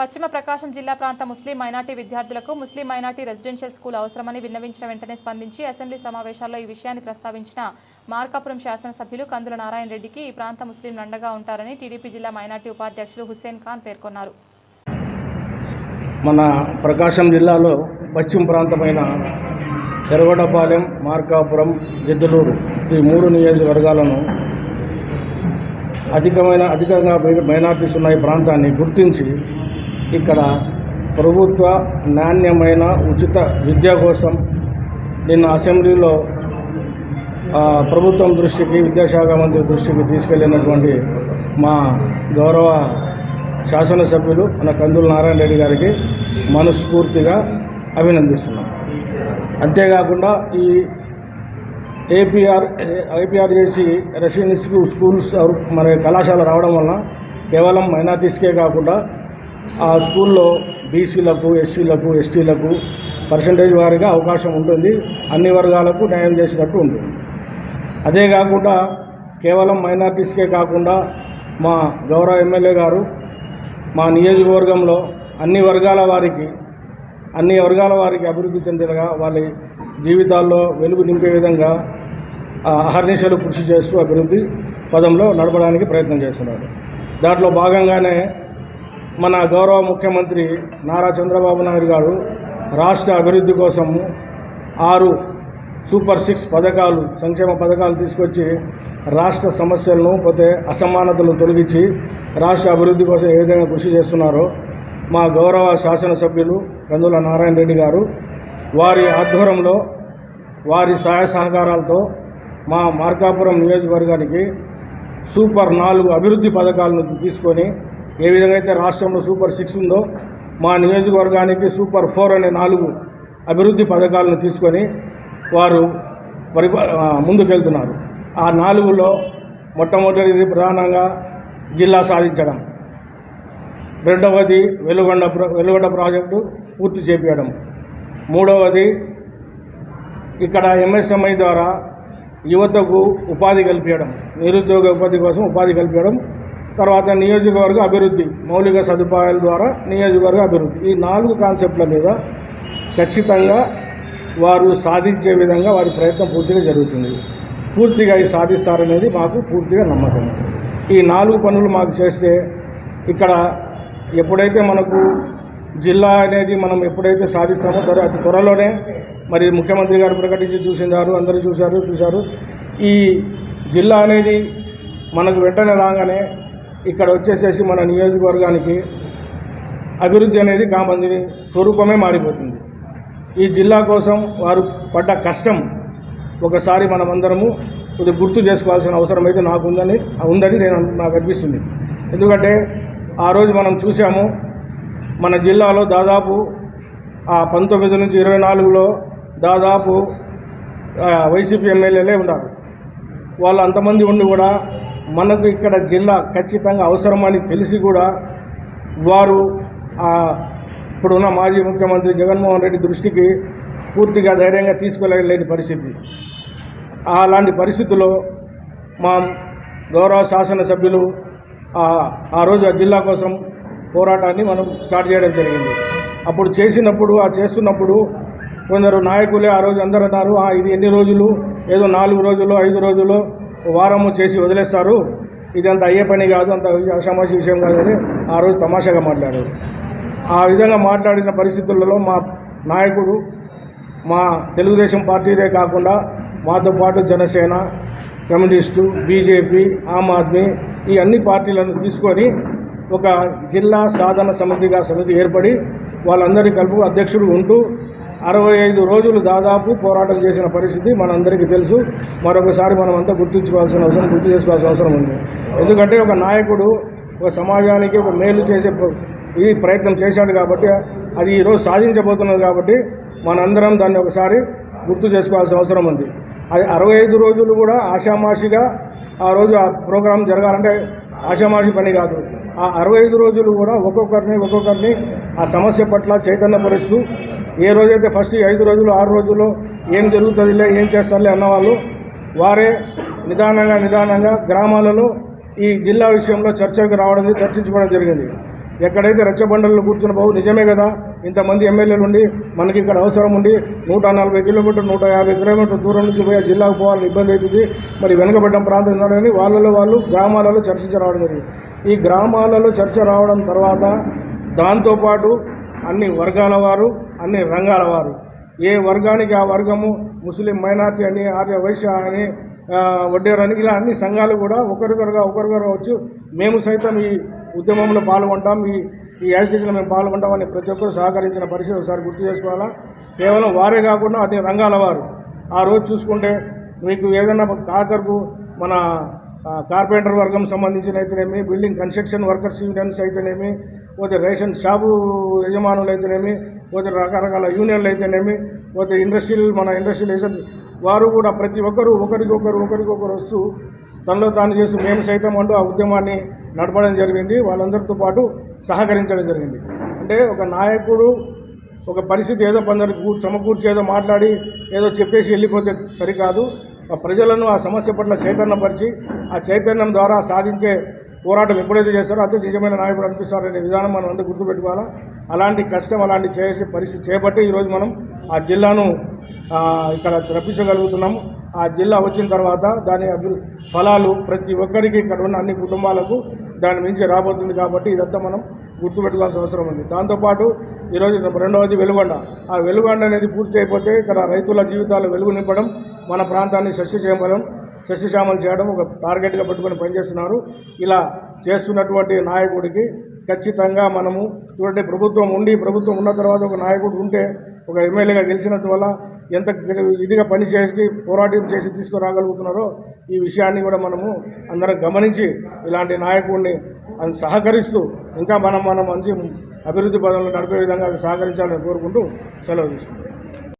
పశ్చిమ ప్రకాశం జిల్లా ప్రాంత ముస్లిం మైనార్టీ విద్యార్థులకు ముస్లిం మైనార్టీ రెసిడెన్షియల్ స్కూల్ అవసరమని విన్నవించిన వెంటనే స్పందించి అసెంబ్లీ సమావేశాల్లో ఈ విషయాన్ని ప్రస్తావించిన మార్కాపురం శాసనసభ్యులు కందుల నారాయణ రెడ్డికి ఈ ప్రాంత ముస్లిం నండగా ఉంటారని టీడీపీ జిల్లా మైనార్టీ ఉపాధ్యక్షులు హుస్సేన్ ఖాన్ పేర్కొన్నారు. మన ప్రకాశం జిల్లాలో పశ్చిమ ప్రాంతమైన ఎర్రగొండపాలెం మార్కాపురం గిద్దలూరు ఈ మూడు నియోజకవర్గాలను అధికమైన అధికంగా మైనార్టీస్ ఉన్న ఈ ప్రాంతాన్ని గుర్తించి ఇక్కడ ప్రభుత్వ నాణ్యమైన ఉచిత విద్య కోసం నిన్న అసెంబ్లీలో ప్రభుత్వం దృష్టికి విద్యాశాఖ మంత్రి దృష్టికి తీసుకెళ్ళినటువంటి మా గౌరవ శాసనసభ్యులు మన కందుల నారాయణ రెడ్డి గారికి మనస్ఫూర్తిగా అభినందిస్తున్నాం. అంతేకాకుండా ఈ ఏపీఆర్ ఏపీఆర్ చేసి రెసిడెన్సీ స్కూల్స్ మన కళాశాల రావడం వలన కేవలం మైనార్టీస్కే కాకుండా ఆ స్కూల్లో బీసీలకు ఎస్సీలకు ఎస్టీలకు పర్సంటేజ్ వారిగా అవకాశం ఉంటుంది. అన్ని వర్గాలకు న్యాయం చేసినట్టు ఉంటుంది. అదే కాకుండా కేవలం మైనార్టీస్కే కాకుండా మా గౌరవ ఎమ్మెల్యే గారు మా నియోజకవర్గంలో అన్ని వర్గాల వారికి అన్ని వర్గాల వారికి అభివృద్ధి చెందినగా వాళ్ళ జీవితాల్లో వెలుగు నింపే విధంగా అహర్నిశలు కృషి చేస్తూ అభివృద్ధి పదంలో నడపడానికి ప్రయత్నం చేస్తున్నారు. దాంట్లో భాగంగానే మన గౌరవ ముఖ్యమంత్రి నారా చంద్రబాబు నాయుడు గారు రాష్ట్ర అభివృద్ధి కోసము ఆరు సూపర్ సిక్స్ పథకాలు సంక్షేమ పథకాలు తీసుకొచ్చి రాష్ట్ర సమస్యలను పోతే అసమానతలు తొలగించి రాష్ట్ర అభివృద్ధి కోసం ఏ విధంగా కృషి చేస్తున్నారో మా గౌరవ శాసనసభ్యులు కందుల నారాయణ రెడ్డి గారు వారి ఆధ్వర్యంలో వారి సహాయ సహకారాలతో మా మార్కాపురం నియోజకవర్గానికి సూపర్ నాలుగు అభివృద్ధి పథకాలను తీసుకొని ఏ విధంగా అయితే రాష్ట్రంలో సూపర్ సిక్స్ ఉందో మా నియోజకవర్గానికి సూపర్ ఫోర్ అనే నాలుగు అభివృద్ధి పథకాలను తీసుకొని వారు పరిపా ముందుకెళ్తున్నారు. ఆ నాలుగులో మొట్టమొదటిది ప్రధానంగా జిల్లా సాధించడం. రెండవది వెలుగొండ వెలుగొండ ప్రాజెక్టు పూర్తి చేపించడం మూడవది ఇక్కడ ఎంఎస్ఎంఐ ద్వారా యువతకు ఉపాధి కల్పించడం నిరుద్యోగ ఉపాధి కోసం ఉపాధి కల్పించడం తర్వాత నియోజకవర్గ అభివృద్ధి మౌలిక సదుపాయాల ద్వారా నియోజకవర్గ అభివృద్ధి. ఈ నాలుగు కాన్సెప్ట్ల మీద ఖచ్చితంగా వారు సాధించే విధంగా వారి ప్రయత్నం పూర్తిగా జరుగుతుంది. పూర్తిగా ఈ సాధిస్తారనేది మాకు పూర్తిగా నమ్మకం. ఈ నాలుగు పనులు మాకు చేస్తే ఇక్కడ ఎప్పుడైతే మనకు జిల్లా అనేది మనం ఎప్పుడైతే సాధిస్తామో త్వర అతి త్వరలోనే మరి ముఖ్యమంత్రి గారు ప్రకటించి చూసినారు అందరూ చూశారు చూశారు. ఈ జిల్లా అనేది మనకు వెంటనే రాగానే ఇక్కడ వచ్చేసేసి మన నియోజకవర్గానికి అభివృద్ధి అనేది కామందిని స్వరూపమే మారిపోతుంది. ఈ జిల్లా కోసం వారు పడ్డ కష్టం ఒకసారి మనమందరము కొద్దిగా గుర్తు చేసుకోవాల్సిన అవసరం అయితే నాకు ఉందని ఉందని నేను నాకు అనిపిస్తుంది. ఎందుకంటే ఆ రోజు మనం చూసాము మన జిల్లాలో దాదాపు ఆ పంతొమ్మిది నుంచి ఇరవై నాలుగులో దాదాపు వైసీపీ ఎమ్మెల్యేలే ఉన్నారు. వాళ్ళు అంతమంది ఉండి కూడా మనకు ఇక్కడ జిల్లా ఖచ్చితంగా అవసరమని తెలిసి కూడా వారు ఇప్పుడున్న మాజీ ముఖ్యమంత్రి జగన్మోహన్ రెడ్డి దృష్టికి పూర్తిగా ధైర్యంగా తీసుకెళ్ళలేని పరిస్థితి. అలాంటి పరిస్థితుల్లో మా గౌరవ శాసనసభ్యులు ఆ- ఆ రోజు ఆ జిల్లా కోసం పోరాటాన్ని మనం స్టార్ట్ చేయడం జరిగింది. అప్పుడు చేసినప్పుడు ఆ చేస్తున్నప్పుడు కొందరు నాయకులే ఆ రోజు అందరూ అన్నారు ఇది ఎన్ని రోజులు? ఏదో నాలుగు రోజులు ఐదు రోజులు వారము చేసి వదిలేస్తారు. ఇది అంత అయ్యే పని కాదు అంత అసమాసి విషయం కాదని ఆ రోజు తమాషాగా మాట్లాడారు. ఆ విధంగా మాట్లాడిన పరిస్థితులలో మా నాయకుడు మా తెలుగుదేశం పార్టీదే కాకుండా మాతో పాటు జనసేన కమ్యూనిస్టు బీజేపీ ఆమ్ ఆద్మీ ఈ అన్ని పార్టీలను తీసుకొని ఒక జిల్లా సాధన సమితిగా సమితి ఏర్పడి వాళ్ళందరి కలుపు అధ్యక్షుడు ఉంటూ అరవై ఐదు రోజులు దాదాపు పోరాటం చేసిన పరిస్థితి మనందరికీ తెలుసు. మరొకసారి మనమంతా గుర్తుంచుకోవాల్సిన అవసరం గుర్తు చేసుకోవాల్సిన అవసరం ఉంది. ఎందుకంటే ఒక నాయకుడు ఒక సమాజానికి ఒక మేలు చేసే ఈ ప్రయత్నం చేశాడు కాబట్టి అది ఈరోజు సాధించబోతున్నది కాబట్టి మనందరం దాన్ని ఒకసారి గుర్తు చేసుకోవాల్సిన అవసరం ఉంది. అది అరవై ఐదు రోజులు కూడా ఆషామాషిగా ఆ రోజు ఆ ప్రోగ్రాం జరగాలంటే ఆషామాషి పని కాదు. ఆ అరవై ఐదు రోజులు కూడా ఒక్కొక్కరిని ఒక్కొక్కరిని ఆ సమస్య పట్ల చైతన్యపరుస్తూ ఏ రోజైతే ఫస్ట్ ఐదు రోజులు ఆరు రోజుల్లో ఏం జరుగుతుందిలే ఏం చేస్తారులే అన్నవాళ్ళు వారే నిదానంగా నిదానంగా గ్రామాలలో ఈ జిల్లా విషయంలో చర్చకు రావడం చర్చించుకోవడం జరిగింది. ఎక్కడైతే రచ్చబండల్లో కూర్చున్న బాబు నిజమే కదా ఇంతమంది ఎమ్మెల్యేలు ఉండి మనకి ఇక్కడ అవసరం ఉండి నూట నలభై కిలోమీటర్ నూట యాభై కిలోమీటర్ దూరం నుంచి పోయి జిల్లాకు పోవాలని ఇబ్బంది అవుతుంది. మరి వెనుకబడ్డం ప్రాంతం ఉన్నారని వాళ్ళలో వాళ్ళు గ్రామాలలో చర్చించ రావడం జరిగింది. ఈ గ్రామాలలో చర్చ రావడం తర్వాత దాంతోపాటు అన్ని వర్గాల వారు అన్ని రంగాల వారు. ఏ వర్గానికి ఆ వర్గము ముస్లిం మైనార్టీ అని ఆర్య వైశ్య అని వడ్డేరని ఇలా అన్ని సంఘాలు కూడా ఒకరికొకరుగా ఒకరికొకరు వచ్చి మేము సైతం ఈ ఉద్యమంలో పాల్గొంటాం. ఈ ఈ యాజిటేషన్లో మేము పాల్గొంటామని ప్రతి ఒక్కరు సహకరించిన పరిస్థితి ఒకసారి గుర్తు చేసుకోవాలా? కేవలం వారే కాకుండా అన్ని రంగాల వారు. ఆ రోజు చూసుకుంటే మీకు ఏదైనా కాకర్కు మన కార్పెంటర్ వర్గం సంబంధించిన అయితేనేమి బిల్డింగ్ కన్స్ట్రక్షన్ వర్కర్స్ యూనియన్స్ అయితేనేమి పోతే రేషన్ షాపు యజమానులు అయితేనేమి పోతే రకరకాల యూనియన్లు అయితేనేమి పోతే ఇండస్ట్రియల్ మన ఇండస్ట్రియల్ వారు కూడా ప్రతి ఒక్కరు ఒకరికొకరు ఒకరికొకరు వస్తూ తనలో తాను చేసి మేము సైతం అంటూ ఆ ఉద్యమాన్ని నడపడం జరిగింది. వాళ్ళందరితో పాటు సహకరించడం జరిగింది. అంటే ఒక నాయకుడు ఒక పరిస్థితి ఏదో కొందరు కూ- సమకూర్చి ఏదో మాట్లాడి ఏదో చెప్పేసి వెళ్ళిపోతే సరికాదు. ఆ ప్రజలను ఆ సమస్య పట్ల చైతన్యపరిచి ఆ చైతన్యం ద్వారా సాధించే పోరాటాలు ఎప్పుడైతే చేస్తారో అది నిజమైన నాయకుడు అనిపిస్తారనే విధానం మనం అందరూ గుర్తుపెట్టుకోవాలా. అలాంటి కష్టం అలాంటి చేసే పరిస్థితి చేపట్టి ఈరోజు మనం ఆ జిల్లాను ఇక్కడ రప్పించగలుగుతున్నాము. ఆ జిల్లా వచ్చిన తర్వాత దాని ఫలాలు ప్రతి ఒక్కరికి ఇక్కడ ఉన్న అన్ని కుటుంబాలకు దాని మించి రాబోతుంది కాబట్టి ఇదంతా మనం గుర్తుపెట్టుకోవాల్సిన అవసరం ఉంది. దాంతోపాటు ఈరోజు రెండవది వెలుగొండ. ఆ వెలుగొండ అనేది పూర్తి అయిపోతే ఇక్కడ రైతుల జీవితాలు వెలుగు నింపడం మన ప్రాంతాన్ని సస్యశ్యామలం శశిశ్యామలు చేయడం ఒక టార్గెట్గా పెట్టుకొని పనిచేస్తున్నారు. ఇలా చేస్తున్నటువంటి నాయకుడికి ఖచ్చితంగా మనము చూడండి ప్రభుత్వం ఉండి ప్రభుత్వం ఉన్న తర్వాత ఒక నాయకుడు ఉంటే ఒక ఎమ్మెల్యేగా గెలిచినట్టు వల్ల ఎంత ఇదిగా పని చేసి పోరాటం చేసి తీసుకురాగలుగుతున్నారో ఈ విషయాన్ని కూడా మనము అందరం గమనించి ఇలాంటి నాయకుడిని సహకరిస్తూ ఇంకా మనం మనం మంచి అభివృద్ధి పదంలో నడిపే విధంగా సహకరించాలని కోరుకుంటూ సెలవు తీసుకుంటాం